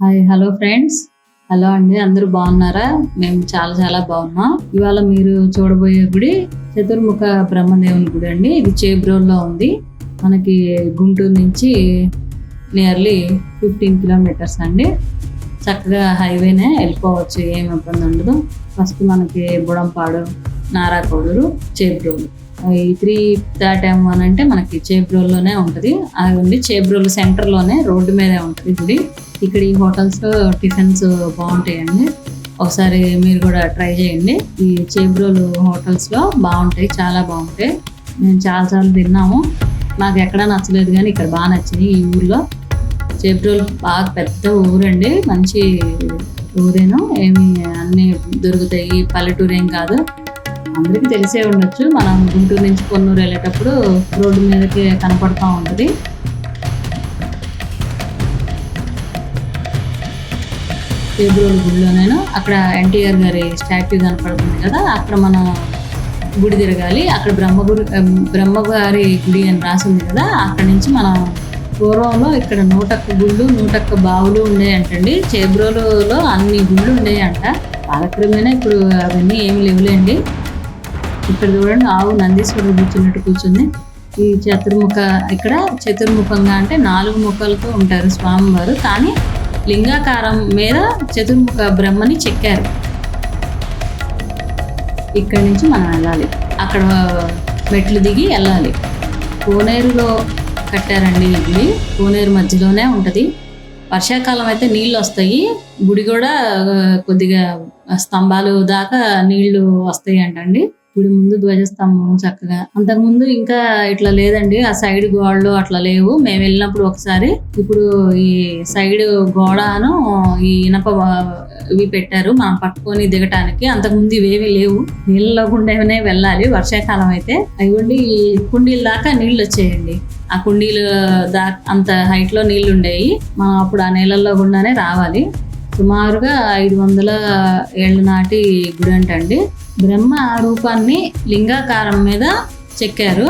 Hi hello friends hello అండి అందరూ బాగున్నారా? మేము చాలా చాలా బాగున్నాం. ఇవాళ మీరు చూడబోయే గుడి చతుర్ముఖ బ్రహ్మదేవుని గుడి అండి. ఇది చేబ్రోల్లో ఉంది. మనకి గుంటూరు నుంచి నియర్లీ ఫిఫ్టీన్ కిలోమీటర్స్ అండి. చక్కగా హైవేనే వెళ్ళిపోవచ్చు ఏం ఇబ్బంది ఉండదు. ఫస్ట్ మనకి బుడంపాడు నారాకోడూరు చేబ్రోలు. ఈ త్రీ దాటాము అని అంటే మనకి చేబ్రోల్లోనే ఉంటుంది. అది ఉంది చేబ్రోలు సెంటర్లోనే రోడ్డు మీదే ఉంటుంది గుడి. ఇక్కడ ఈ హోటల్స్లో టిఫిన్స్ బాగుంటాయండి. ఒకసారి మీరు కూడా ట్రై చేయండి. ఈ చేబ్రోలు హోటల్స్లో బాగుంటాయి చాలా బాగుంటాయి. మేము చాలా సార్లు తిన్నాము. నాకు ఎక్కడా నచ్చలేదు కానీ ఇక్కడ బాగా నచ్చింది ఈ ఊర్లో. చేబ్రోలు బాగా పెద్ద ఊరండి. మంచి ఊరేను. ఏమి అన్నీ దొరుకుతాయి. పల్లెటూరు ఏం కాదు. అందరికీ తెలిసే ఉండొచ్చు. మనం గుంటూరు నుంచి కొన్నూరు వెళ్ళేటప్పుడు రోడ్డు మీదకి కనపడతా ఉంటుంది. చేబ్రోలు గుడిలోనైనా అక్కడ ఎన్టీఆర్ గారి స్టాట్యూ కనపడుతుంది కదా అక్కడ మనం గుడి తిరగాలి అక్కడ బ్రహ్మగుడి బ్రహ్మగారి గుడి అని రాసింది కదా అక్కడ నుంచి మనం పూర్వంలో ఇక్కడ నూటక్క గుళ్ళు నూటక్క బావులు ఉండేయంటండి. చేబ్రోలులో అన్ని గుళ్ళు ఉండేయంట. కాలక్రమేణా ఇప్పుడు అవన్నీ ఏమి లేవులేండి. ఇక్కడ చూడండి ఆవు నందీశ్వరుడు కూర్చున్నట్టు కూర్చుంది. ఈ చతుర్ముఖ ఇక్కడ చతుర్ముఖంగా అంటే నాలుగు ముఖాలతో ఉంటారు స్వామివారు. కానీ లింగాకారం మీద చతుర్ముఖ బ్రహ్మని చెక్కారు. ఇక్కడి నుంచి మనం వెళ్ళాలి. అక్కడ మెట్లు దిగి వెళ్ళాలి. కోనేరులో కట్టారండి ఇది కోనేరు మధ్యలోనే ఉంటుంది. వర్షాకాలం అయితే నీళ్ళు వస్తాయి. గుడి కూడా కొద్దిగా స్తంభాలు దాకా నీళ్ళు వస్తాయి అంటండి గుడి ముందు ధ్వజస్తంభం చక్కగా. అంతకుముందు ఇంకా ఇట్లా లేదండి. ఆ సైడ్ గోడలు అట్లా లేవు. మేము వెళ్ళినప్పుడు ఒకసారి ఇప్పుడు ఈ సైడ్ గోడను ఈ ఇనప ఇవి పెట్టారు. మనం పట్టుకొని దిగటానికి. అంతకుముందు ఇవేవి లేవు. నీళ్ళలో గుండెనే వెళ్ళాలి. వర్షాకాలం అయితే. అవి ఈ కుండీల దాకా నీళ్ళు వచ్చేయండి. ఆ కుండీలు దా అంత హైట్లో నీళ్ళు ఉండేవి మనం అప్పుడు ఆ నీళ్ళల్లో గుండానే రావాలి. సుమారుగా ఐదు వందల ఏళ్ళ నాటి గుడి అంటండి బ్రహ్మ రూపాన్ని లింగాకారం మీద చెక్కారు.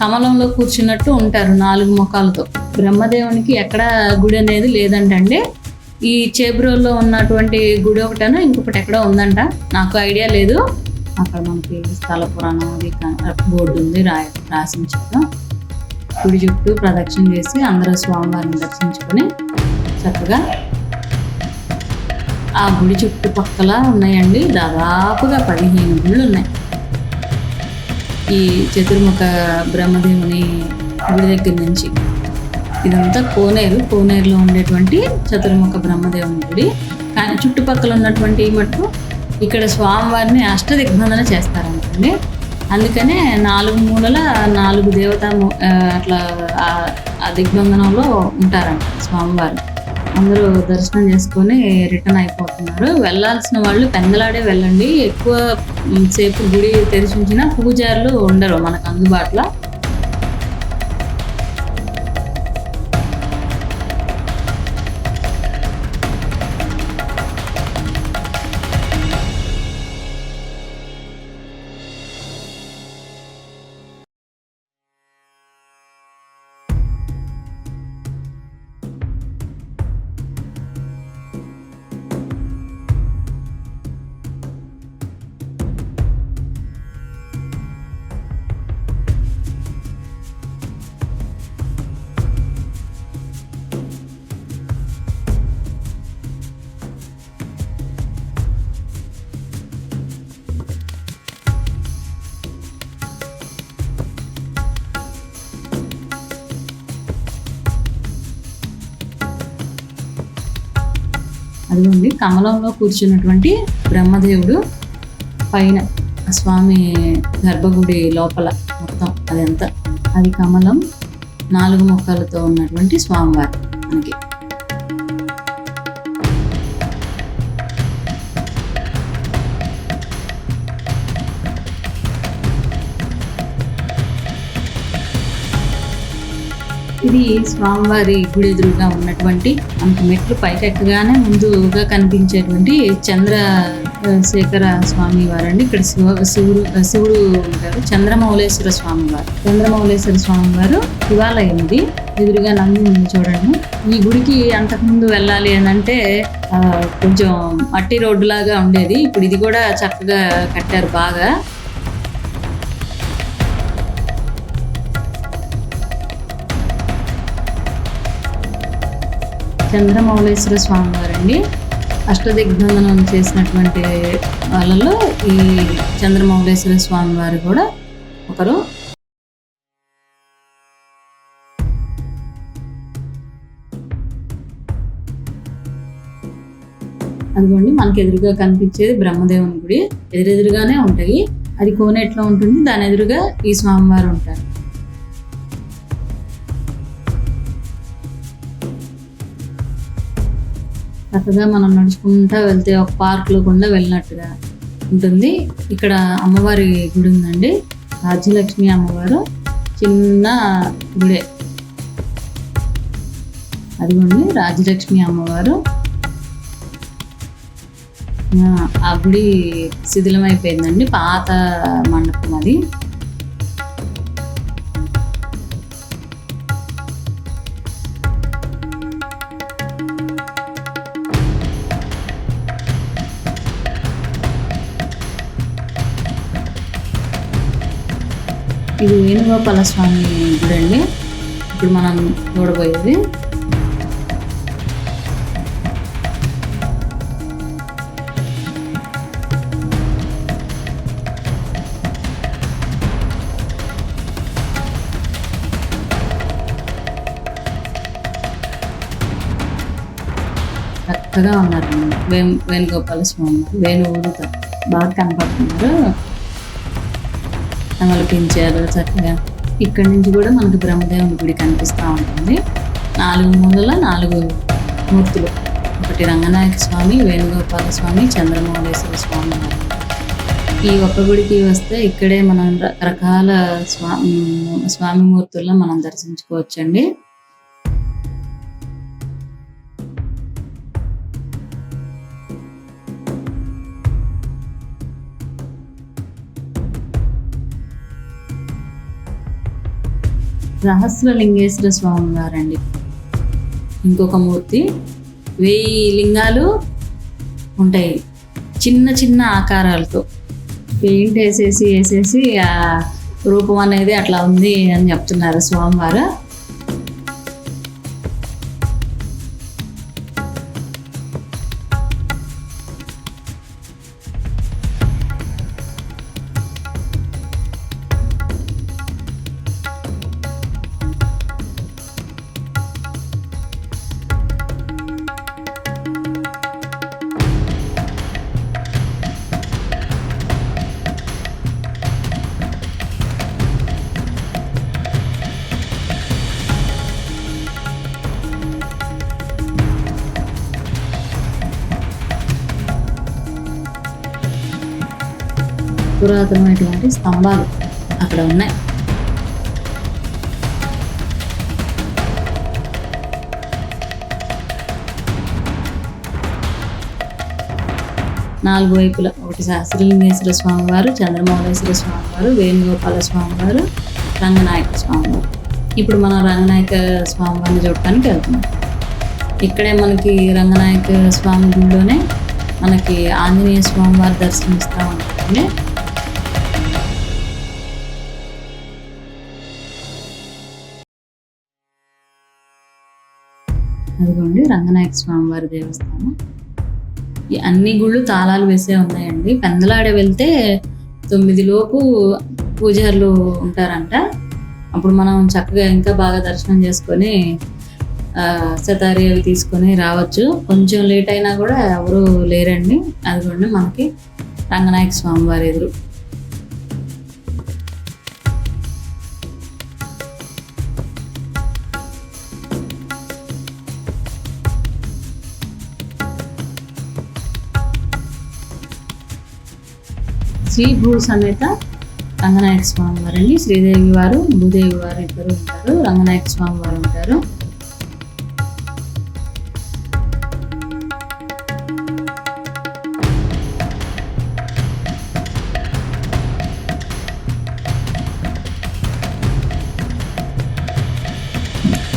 కమలంలో కూర్చున్నట్టు ఉంటారు నాలుగు ముఖాలతో. బ్రహ్మదేవునికి ఎక్కడ గుడి అనేది లేదంటండి. ఈ చేబ్రోల్లో ఉన్నటువంటి గుడి ఒకటను ఇంకొకటి ఎక్కడో ఉందంట. నాకు ఐడియా లేదు. అక్కడ మనకి స్థల పురాణం అది బోర్డు ఉంది రాయ రాసిన చెప్తాం గుడి చుట్టూ ప్రదక్షిణ చేసి అందరూ స్వామివారిని దర్శించుకొని చక్కగా ఆ గుడి చుట్టుపక్కల ఉన్నాయండి. దాదాపుగా పదిహేను గుళ్ళు ఉన్నాయి. ఈ చతుర్ముఖ బ్రహ్మదేవుని గుడి దగ్గర నుంచి. ఇదంతా కోనేరు. కోనేరులో ఉండేటువంటి చతుర్ముఖ బ్రహ్మదేవుని గుడి. కానీ చుట్టుపక్కల ఉన్నటువంటి మట్టు ఇక్కడ స్వామివారిని అష్టదిగ్బంధన చేస్తారంటండి అందుకనే నాలుగు మూలల నాలుగు దేవత అట్లా ఆ- ఆ దిగ్బంధనంలో ఉంటారంట స్వామివారు. అందరూ దర్శనం చేసుకొని రిటర్న్ అయిపోతున్నారు. వెళ్ళాల్సిన వాళ్ళు పెందలాడే వెళ్ళండి. ఎక్కువ సేపు గుడి తెరిచి ఉంచిన పూజారులు ఉండరు మనకు అందుబాటులో. అదిగోండి కమలంలో కూర్చున్నటువంటి బ్రహ్మదేవుడు పైన స్వామి గర్భగుడి లోపల మొత్తం అదంతా. అది కమలం నాలుగు ముఖాలతో ఉన్నటువంటి స్వామివారి మనకి. ఇది స్వామివారి గుడి ఎదురుగా ఉన్నటువంటి మనకి మెట్లు పైకెక్కగానే ముందుగా కనిపించేటువంటి చంద్ర శేఖర స్వామి వారండి. ఇక్కడ శివ శివుడు శివుడు ఉంటారు. చంద్రమౌళేశ్వర స్వామి వారు. చంద్రమౌళేశ్వర స్వామి వారు శివాలయం ఇది ఎదురుగా నంది ఉంది చూడండి. ఈ గుడికి అంతకుముందు వెళ్ళాలి అని అంటే ఆ, కొంచెం మట్టి రోడ్డు లాగా ఉండేది. ఇప్పుడు ఇది కూడా చక్కగా కట్టారు బాగా. చంద్రమౌళేశ్వర స్వామి వారండి అష్టదిగ్బంధనం చేసినటువంటి వాళ్ళలో ఈ చంద్రమౌళేశ్వర స్వామి వారు కూడా ఒకరు. అదిగోండి మనకి ఎదురుగా కనిపించేది బ్రహ్మదేవుని గుడి. ఎదురెదురుగానే ఉంటాయి. అది కోనేట్లో ఉంటుంది. దాని ఎదురుగా ఈ స్వామివారు ఉంటారు. చక్కగా మనం నడుచుకుంటా వెళ్తే ఒక పార్క్లో కూడా వెళ్ళినట్టుగా ఉంటుంది. ఇక్కడ అమ్మవారి గుడి ఉందండి. రాజ్యలక్ష్మి అమ్మవారు చిన్న గుడే. అదిగోండి రాజ్యలక్ష్మి అమ్మవారు. ఆ గుడి శిథిలమైపోయిందండి. పాత మండపం అది. ఇది వేణుగోపాల స్వామి గుడి అండి. ఇప్పుడు మనం చూడబోయేది. చక్కగా ఉన్నారు. వేణుగోపాల స్వామి. వేణు బాగా కనపడుతున్నారు. నమలిపించారు చక్కగా. ఇక్కడి నుంచి కూడా మనకు బ్రహ్మదేవుని గుడి కనిపిస్తూ ఉంటుంది. నాలుగు మూలల నాలుగు మూర్తులు. ఒకటి రంగనాయక స్వామి వేణుగోపాల స్వామి చంద్రమౌళేశ్వర స్వామి ఈ ఒక్క గుడికి వస్తే ఇక్కడే మనం రకరకాల స్వామి స్వామి మూర్తుల్లో మనం దర్శించుకోవచ్చండి. సహస్రలింగేశ్వర స్వామి వారండి. ఇంకొక మూర్తి వెయ్యి లింగాలు ఉంటాయి. చిన్న చిన్న ఆకారాలతో. పెయింట్ వేసేసి వేసేసి ఆ రూపం అనేది అట్లా ఉంది అని చెప్తున్నారు స్వామివారు. పురాతనమైనటువంటి స్తంభాలు అక్కడ ఉన్నాయి. నాలుగు వైపుల ఒకటి శాస్త్రలింగేశ్వర స్వామివారు చంద్రమౌళేశ్వర స్వామివారు వేణుగోపాల స్వామివారు రంగనాయక స్వామివారు. ఇప్పుడు మనం రంగనాయక స్వామివారిని చూడటానికి వెళ్తున్నాం. ఇక్కడే మనకి రంగనాయక స్వామి గుడిలోనే మనకి ఆంజనేయ స్వామివారి దర్శనమిస్తూ ఉంటుంది అదిగోండి రంగనాయక స్వామి వారి దేవస్థానం. ఈ అన్ని గుళ్ళు తాళాలు వేసే ఉన్నాయండి. పెందలాడ వెళ్తే తొమ్మిది లోపు పూజారులు ఉంటారంట. అప్పుడు మనం చక్కగా ఇంకా బాగా దర్శనం చేసుకొని సతారి అవి తీసుకొని రావచ్చు. కొంచెం లేట్ అయినా కూడా ఎవరు లేరండి. అదిగోండి మనకి రంగనాయక స్వామి వారి ఎదురు. శ్రీ భూ సమేత రంగనాయక స్వామి వారండి. శ్రీదేవి వారు భూదేవి వారు ఇద్దరు ఉంటారు. రంగనాయక స్వామి వారు ఉంటారు.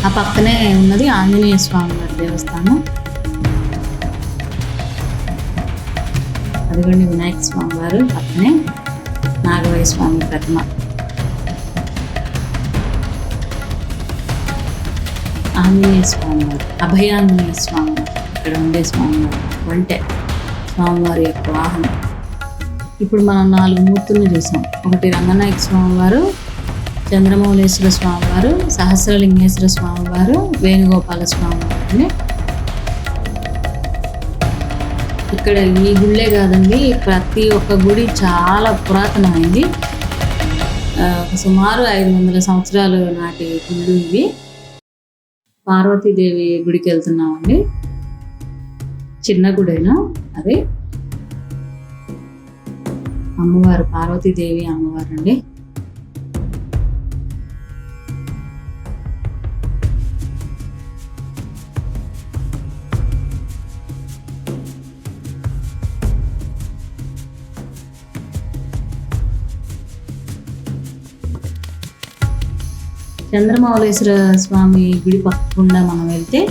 ఆ పక్కనే ఉన్నది ఆంజనేయ స్వామి వారి దేవస్థానం. అదిగోండి వినాయక స్వామి వారు పక్కనే నాగవయ స్వామి ప్రతిమ. ఆంజనేయ స్వామి వారు అభయాంజనేయ స్వామి వారు ఇక్కడ ఉండే స్వామి వారు వంటే స్వామివారి యొక్క వాహనం. ఇప్పుడు మనం నాలుగు మూర్తులను చూసాం. ఒకటి రంగనాయక స్వామివారు చంద్రమౌళేశ్వర స్వామివారు సహస్రలింగేశ్వర స్వామివారు వేణుగోపాల స్వామివారిని ఇక్కడ ఈ గుళ్ళే కాదండి ప్రతి ఒక్క గుడి చాలా పురాతనమైంది. సుమారు ఐదు వందల సంవత్సరాలు నాటి గుళ్ళు ఇవి. పార్వతీదేవి గుడికి వెళ్తున్నామండి. చిన్న గుడేనా? అది. అమ్మవారు పార్వతీదేవి అమ్మవారు అండి చంద్రమౌళేశ్వర స్వామి గుడి పక్కకుండా మనం వెళ్తే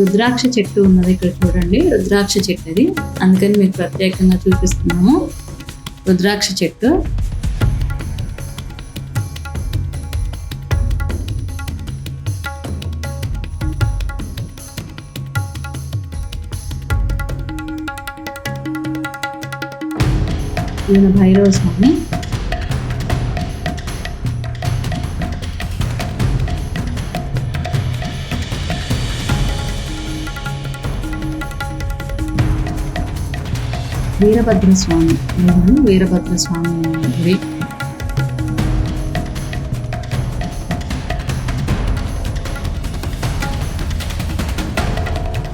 రుద్రాక్ష చెట్టు ఉన్నది ఇక్కడ చూడండి. రుద్రాక్ష చెట్టు అది. అందుకని మీకు ప్రత్యేకంగా చూపిస్తున్నాము. రుద్రాక్ష చెట్టు. ఈయన భైరవ స్వామి. వీరభద్ర స్వామి వీరభద్రస్వామి వీరభద్ర స్వామి గుడి.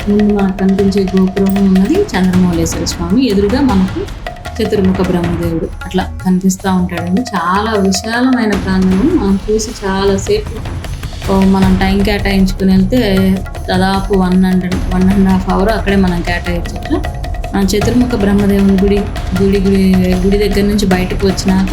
ముందు మనకు కనిపించే గోపురం ఉన్నది చంద్రమౌళేశ్వర స్వామి. ఎదురుగా మనకు చతుర్ముఖ బ్రహ్మదేవుడు అట్లా కనిపిస్తూ ఉంటాడండి. చాలా విశాలమైన ప్రాంగణం. మనం చూసి చాలాసేపు మనం టైం కేటాయించుకుని వెళ్తే దాదాపు one and one and half hour అక్కడే మనం కేటాయించవచ్చు చతుర్ముఖ బ్రహ్మదేవుని గుడి గుడి గుడి గుడి దగ్గర నుంచి బయటకు వచ్చినాక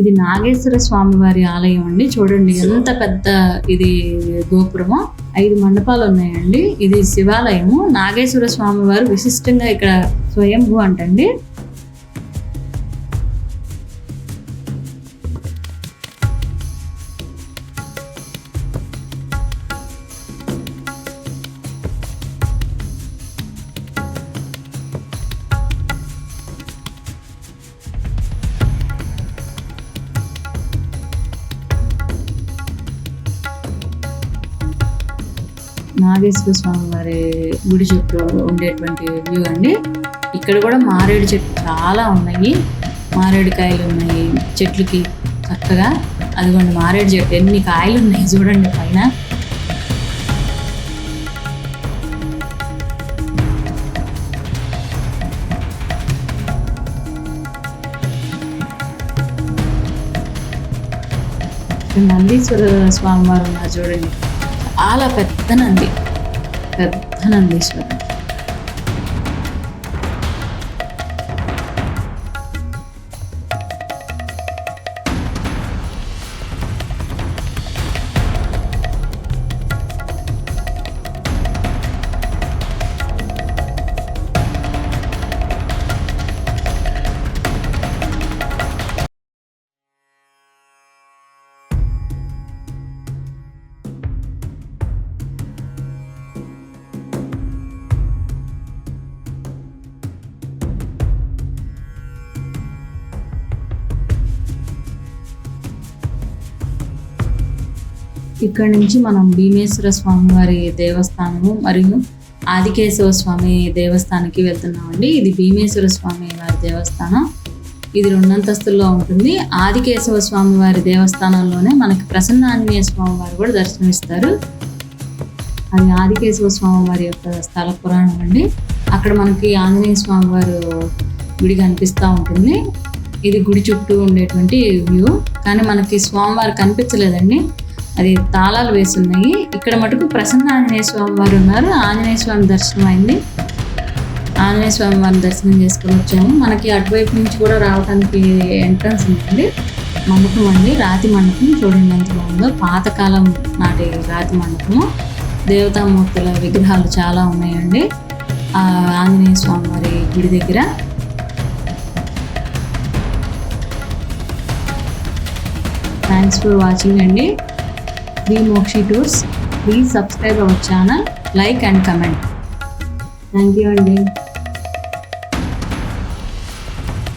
ఇది నాగేశ్వర స్వామి వారి ఆలయం అండి. చూడండి ఎంత పెద్ద ఇది గోపురము. ఐదు మండపాలు ఉన్నాయండి. ఇది శివాలయము. నాగేశ్వర స్వామి వారు విశిష్టంగా ఇక్కడ స్వయంభూ అంటండి. నాగేశ్వర స్వామి వారి గుడి చుట్టూ ఉండేటువంటి వ్యూ అండి. ఇక్కడ కూడా మారేడు చెట్లు చాలా ఉన్నాయి. మారేడుకాయలు ఉన్నాయి చెట్లకి చక్కగా. అదిగోండి మారేడు చెట్టు. ఎన్ని కాయలు ఉన్నాయి చూడండి పైన. ఇక్కడ నందీశ్వర స్వామి వారు ఉన్నారు చూడండి. చాలా పెద్ద నంది. పెద్ద నందీశ్వరం ఇక్కడ నుంచి మనం భీమేశ్వర స్వామి వారి దేవస్థానము మరియు ఆదికేశవ స్వామి దేవస్థానానికి వెళ్తున్నామండి. ఇది భీమేశ్వర స్వామి వారి దేవస్థానం. ఇది రెండంతస్తుల్లో ఉంటుంది. ఆదికేశవ స్వామి వారి దేవస్థానంలోనే మనకి ప్రసన్న ఆంజనేయ స్వామి వారు కూడా దర్శనమిస్తారు. అది ఆదికేశవ స్వామి వారి యొక్క స్థల పురాణం అండి. అక్కడ మనకి ఆంజనేయ స్వామి వారు గుడి కనిపిస్తూ ఉంటుంది. ఇది గుడి చుట్టూ ఉండేటువంటి వ్యూ. కానీ మనకి స్వామివారు కనిపించలేదండి. అది తాళాలు వేసి ఉన్నాయి ఇక్కడ మటుకు ప్రసన్న ఆంజనేయ స్వామి వారు ఉన్నారు. ఆంజనేయ స్వామి దర్శనం అయింది. ఆంజనేయ స్వామి వారిని దర్శనం చేసుకొని వచ్చాము. మనకి అటువైపు నుంచి కూడా రావడానికి ఎంట్రన్స్ ఉంటుంది. మండపం అండి. రాతి మండపం చూడండి ఎంత బాగుందో. పాతకాలం నాటి రాతి మండపము. దేవతామూర్తుల విగ్రహాలు చాలా ఉన్నాయండి. ఆంజనేయ స్వామి వారి గుడి దగ్గర. థ్యాంక్స్ ఫర్ వాచింగ్ అండి. Shri Mokshi tours please subscribe our channel like and comment thank you అండి